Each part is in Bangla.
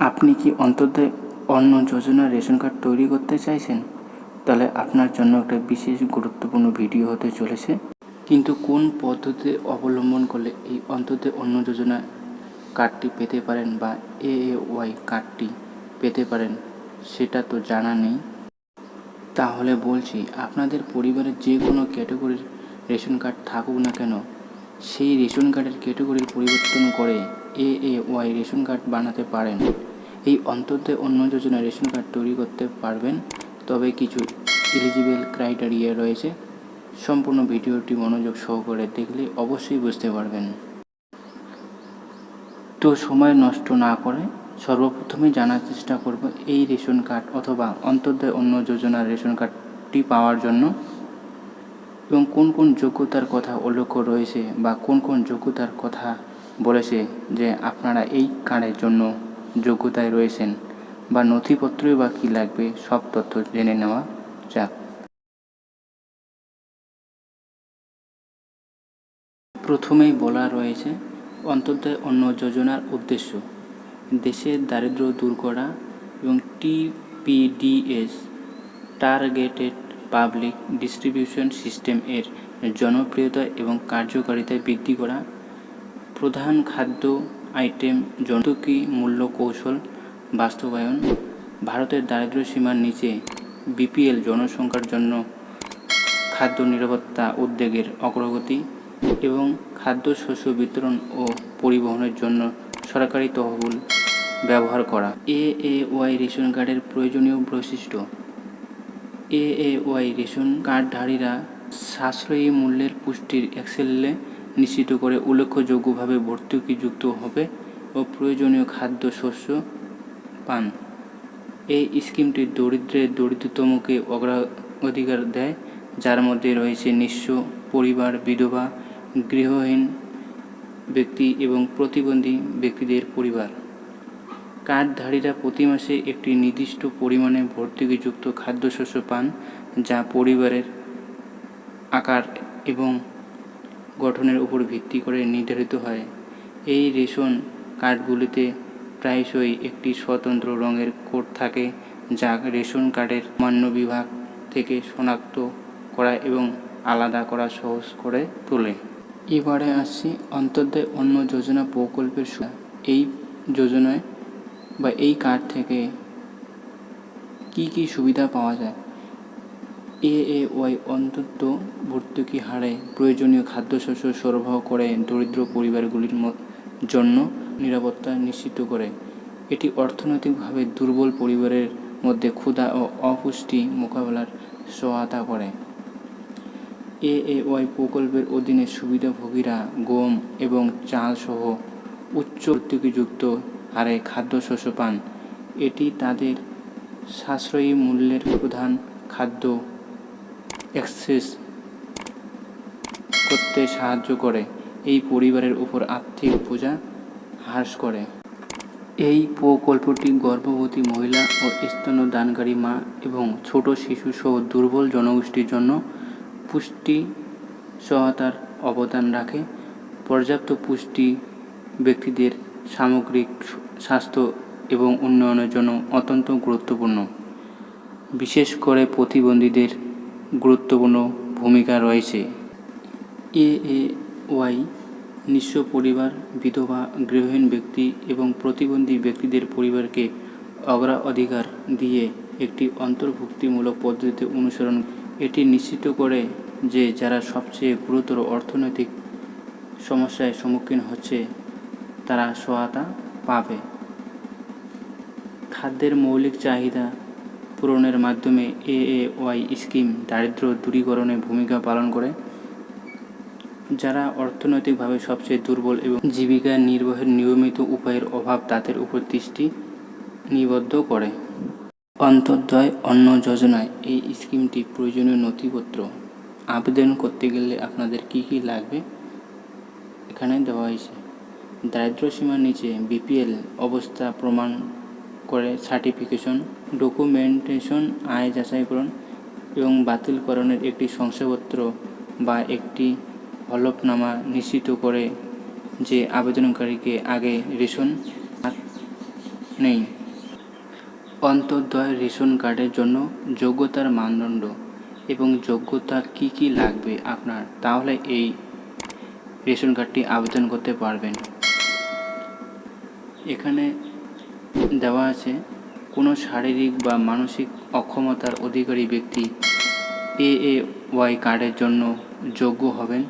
আপনি কি অন্তর্দয় অন্ন যোজনা রেশন কার্ড তৈরি করতে চাইছেন? তাহলে আপনার জন্য একটা বিশেষ গুরুত্বপূর্ণ ভিডিও হতে চলেছে। কিন্তু কোন পদ্ধতি অবলম্বন করলে এই অন্তর্দয় অন্ন যোজনা কার্ডটি পেতে পারেন বা এ ওয়াই কার্ডটি পেতে পারেন, সেটা তো জানা নেই। তাহলে বলছি, আপনাদের পরিবারের যে কোনো ক্যাটাগরির রেশন কার্ড থাকুক না কেন, সেই রেশন কার্ডের ক্যাটাগরির পরিবর্তন করে A A Y ration card বানাতে পারেন। এই অন্তর্দয় অন্য যোজনা রেশন কার্ড তৈরি করতে পারবেন। তবে কিছু এলিজিবল ক্রাইটেরিয়া রয়েছে। সম্পূর্ণ ভিডিওটি মনোযোগ সহকারে দেখলে অবশ্যই বুঝতে পারবেন। তো সময় নষ্ট না করে সর্বপ্রথমে জানার চেষ্টা করব এই রেশন কার্ড অথবা অন্তর্দয় অন্য যোজনার রেশন কার্ডটি পাওয়ার জন্য এবং কোন কোন যোগ্যতার কথা উল্লেখ রয়েছে বা কোন কোন যোগ্যতার কথা বলেছে যে আপনারা এই কার্ডের জন্য যোগ্যতায় রয়েছেন বা নথিপত্রই বা কী লাগবে, সব তথ্য জেনে নেওয়া যাক। প্রথমেই বলা রয়েছে অন্তর্দয় অন্য যোজনার উদ্দেশ্য। দেশের দারিদ্র্য দূর করা এবং TPDS, targeted public distribution system এর জনপ্রিয়তা এবং কার্যকারিতা বৃদ্ধি করা, প্রধান খাদ্য আইটেম জন্তুকি মূল্য কৌশল বাস্তবায়ন, ভারতের দারিদ্র্য সীমার নিচে বিপিএল জনসংখ্যার জন্য খাদ্য নিরাপত্তা উদ্যোগের অগ্রগতি এবং খাদ্যশস্য বিতরণ ও পরিবহনের জন্য সরকারি তহবিল ব্যবহার করা। এ এ ওয়াই রেশন কার্ডের প্রয়োজনীয় বৈশিষ্ট্য। এ এ ওয়াই রেশন কার্ডধারীরা সাশ্রয়ী মূল্যের পুষ্টির এক্সেলে নিশ্চিত করে উল্লেখযোগ্যভাবে ভর্তুকিযুক্ত হবে ও প্রয়োজনীয় খাদ্যশস্য পান। এই স্কিমটি দরিদ্রের দরিদ্রতমকে অগ্রাধিকার দেয়, যার মধ্যে রয়েছে নিঃস্ব পরিবার, বিধবা, গৃহহীন ব্যক্তি এবং প্রতিবন্ধী ব্যক্তিদের পরিবার। কার্ডধারীরা প্রতি মাসে একটি নির্দিষ্ট পরিমাণে ভর্তুকিযুক্ত খাদ্যশস্য পান, যা পরিবারের আকার এবং গঠনের উপর ভিত্তি করে নির্ধারিত হয়। এই রেশন কার্ডগুলিতে প্রায়শই একটি স্বতন্ত্র রঙের কোড থাকে, যা রেশন কার্ডের মান্য বিভাগ থেকে শনাক্ত করা এবং আলাদা করা সহজ করে তোলে। এবারে আসছি অন্তর্দয় অন্য যোজনা প্রকল্পের এই যোজনায় বা এই কার্ড থেকে কি কি সুবিধা পাওয়া যায়? এ এ ওয়াই অন্তত ভর্তুকি হারে প্রয়োজনীয় খাদ্যশস্য সরবরাহ করে দরিদ্র পরিবারগুলির জন্য নিরাপত্তা নিশ্চিত করে। এটি অর্থনৈতিকভাবে দুর্বল পরিবারের মধ্যে ক্ষুধা ও অপুষ্টি মোকাবেলার সহায়তা করে। এ এ ওয়াই প্রকল্পের অধীনে সুবিধাভোগীরা গম এবং চাল সহ উচ্চ ভর্তুকিযুক্ত হারে খাদ্যশস্য পান। এটি তাদের সাশ্রয়ী মূল্যের প্রধান খাদ্য অ্যাক্সেস করতে সাহায্য করে। এই পরিবারের উপর আর্থিক বোঝা হ্রাস করে। এই প্রকল্পটি গর্ভবতী মহিলা ও স্তন্যদানকারী মা এবং ছোট শিশু সহ দুর্বল জনগোষ্ঠীর জন্য পুষ্টি সহায়তার অবদান রাখে। পর্যাপ্ত পুষ্টি ব্যক্তিদের সামগ্রিক স্বাস্থ্য এবং উন্নয়নের জন্য অত্যন্ত গুরুত্বপূর্ণ। বিশেষ করে প্রতিবন্ধীদের গুরুত্বপূর্ণ ভূমিকা রয়েছে। এ এ ওয়াই নিঃস্ব পরিবার, বিধবা, গৃহহীন ব্যক্তি এবং প্রতিবন্ধী ব্যক্তিদের পরিবারকে অগ্রাধিকার দিয়ে একটি অন্তর্ভুক্তিমূলক পদ্ধতি অনুসরণ এটি নিশ্চিত করে যে যারা সবচেয়ে গুরুতর অর্থনৈতিক সমস্যায় সম্মুখীন হচ্ছে, তারা সহায়তা পাবে। খাদ্যের মৌলিক চাহিদা পূরণের মাধ্যমে এ এ ওয়াই স্কিম দারিদ্র্য দূরীকরণে ভূমিকা পালন করে, যারা অর্থনৈতিকভাবে সবচেয়ে দুর্বল এবং জীবিকা নির্বাহের নিয়মিত উপায়ের অভাব তাদের উপর দৃষ্টি নিবদ্ধ করে। অন্তর্দয় অন্য যোজনায় এই স্কিমটি প্রয়োজনীয় নথিপত্র আবেদন করতে গেলে আপনাদের কি কি লাগবে? এখানে দেওয়া হয়েছে, দারিদ্র্য সীমার নিচে বিপিএল অবস্থা প্রমাণ করে সার্টিফিকেশন ডকুমেন্টেশন আয় যাচাইকরণ এবং বাতিলকরণের একটি শংসাপত্র বা একটি হলফনামা নিশ্চিত করে যে আবেদনকারীকে আগে রেশন নেই। অন্তর্দয় রেশন কার্ডের জন্য যোগ্যতার মানদণ্ড এবং যোগ্যতা কি কি লাগবে আপনার, তাহলে এই রেশন কার্ডটি আবেদন করতে পারবেন। এখানে দেওয়া আছে, কোনো শারীরিক বা মানসিক অক্ষমতার অধিকারী ব্যক্তি এ এ ওয়াই কার্ডের জন্য যোগ্য হবেন।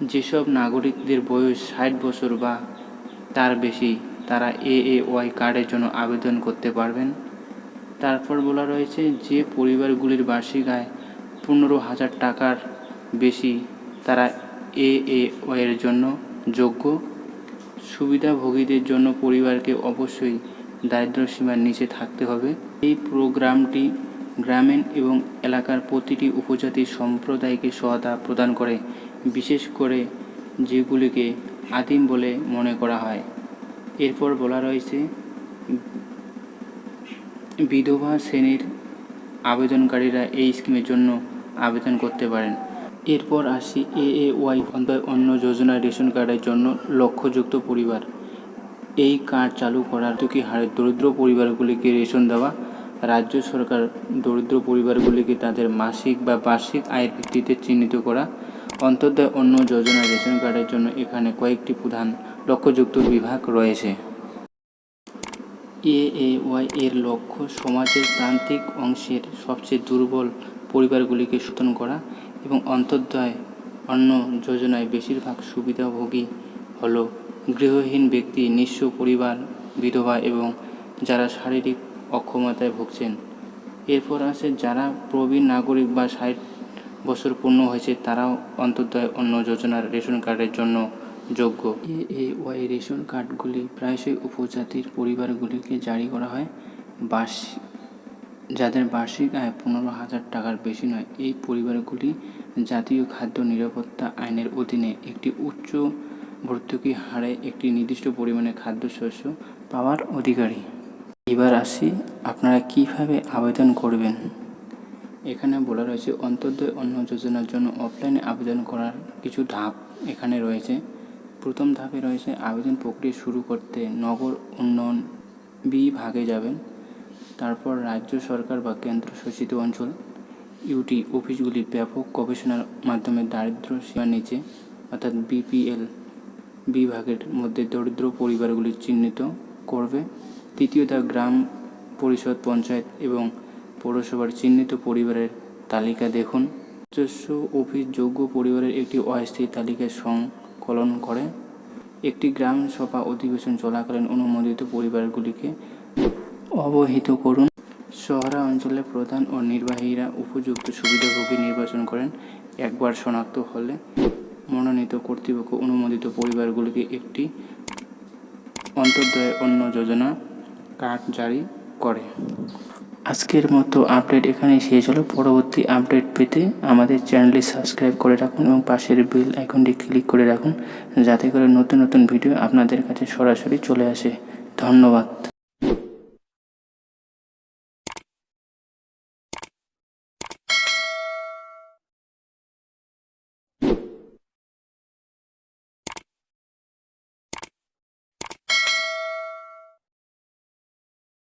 যেসব নাগরিকদের বয়স ষাট বছর বা তার বেশি, তারা এ এ ওয়াই কার্ডের জন্য আবেদন করতে পারবেন। তারপর বলা রয়েছে, যে পরিবারগুলির বার্ষিক আয় পনেরো হাজার টাকার বেশি, তারা এ এ ওয়াইয়ের জন্য যোগ্য। সুবিধাভোগীদের জন্য পরিবারকে অবশ্যই দারিদ্র্য সীমার নিচে থাকতে হবে। এই প্রোগ্রামটি গ্রামীণ এবং এলাকার প্রতিটি উপজাতি সম্প্রদায়কে সহায়তা প্রদান করে, বিশেষ করে যেগুলিকে আদিম বলে মনে করা হয়। এরপর বলা রয়েছে, বিধবা শ্রেণির আবেদনকারীরা এই স্কিমের জন্য আবেদন করতে পারেন। এরপর আসি এ এ ওয়াই অন্য যোজনা রেশন কার্ডের জন্য লক্ষ্যযুক্ত পরিবার। এই কার্ড চালু করার কি হারে দরিদ্র পরিবারগুলিকে রেশন দেওয়া, রাজ্য সরকার দরিদ্র পরিবারগুলিকে তাদের মাসিক বা বার্ষিক আয়ের ভিত্তিতে চিহ্নিত করা, অন্তর্দয় অন্য যোজনা রেশন কার্ডের জন্য এখানে কয়েকটি প্রধান লক্ষ্যযুক্ত বিভাগ রয়েছে। এ এ ওয়াই এর লক্ষ্য সমাজের প্রান্তিক অংশের সবচেয়ে দুর্বল পরিবারগুলিকে শোধন করা এবং অন্তর্দয় অন্য যোজনায় বেশিরভাগ সুবিধাভোগী হল গৃহহীন ব্যক্তি, নিঃস্ব পরিবার, বিধবা এবং যারা শারীরিক অক্ষমতায় ভুগছেন। এরপর আছে যারা প্রবীণ নাগরিক বা ষাট বছর পূর্ণ হয়েছে, তারাও অন্তর্দয় অন্য যোজনার রেশন কার্ডের জন্য যোগ্য। এ ওয়াই রেশন কার্ডগুলি প্রায়শই উপজাতির পরিবারগুলিকে জারি করা হয়। বার্ষিক যাদের বার্ষিক আয় পনেরো হাজার টাকার বেশি নয়, এই পরিবারগুলি জাতীয় খাদ্য নিরাপত্তা আইনের অধীনে একটি উচ্চ ভর্তুকি হারে একটি নির্দিষ্ট পরিমাণে খাদ্যশস্য পাওয়ার অধিকারী। এবার আসি আপনারা কীভাবে আবেদন করবেন? এখানে বলা রয়েছে, অন্তর্দয় অন্য যোজনার জন্য অফলাইনে আবেদন করার কিছু ধাপ এখানে রয়েছে। প্রথম ধাপে রয়েছে, আবেদন প্রক্রিয়া শুরু করতে নগর উন্নয়ন বিভাগে যাবেন। তারপর রাজ্য সরকার বা কেন্দ্র শাসিত অঞ্চল, ইউটি অফিসগুলি ব্যাপক গবেষণার মাধ্যমে দারিদ্র্য সীমার নিচে, অর্থাৎ বিপিএল বিভাগের মধ্যে দরিদ্র পরিবারগুলি চিহ্নিত করবে। তৃতীয় ধাপ গ্রাম পরিষদ পঞ্চায়েত এবং পৌরসভার চিহ্নিত পরিবারের তালিকা দেখুন। নিজস্ব অফিস যোগ্য পরিবারের একটি অস্থায়ী তালিকায় সংকলন করে। একটি গ্রাম সভা অধিবেশন চলাকালীন অনুমোদিত পরিবারগুলিকে অবহিত করুন। শহরা অঞ্চলে প্রধান ও নির্বাহীরা উপযুক্ত সুবিধাভোগী নির্বাচন করেন। একবার শনাক্ত হলে মনোনীত কর্তৃপক্ষ অনুমোদিত পরিবারগুলিকে একটি অন্তর্দয় অন্য যোজনা কার্ড জারি করে। আজকের মতো আপডেট এখানে শেষ হলো। পরবর্তী আপডেট পেতে আমাদের চ্যানেলটি সাবস্ক্রাইব করে রাখুন এবং পাশের বেল আইকনটি ক্লিক করে রাখুন, যাতে করে নতুন নতুন ভিডিও আপনাদের কাছে সরাসরি চলে আসে। ধন্যবাদ।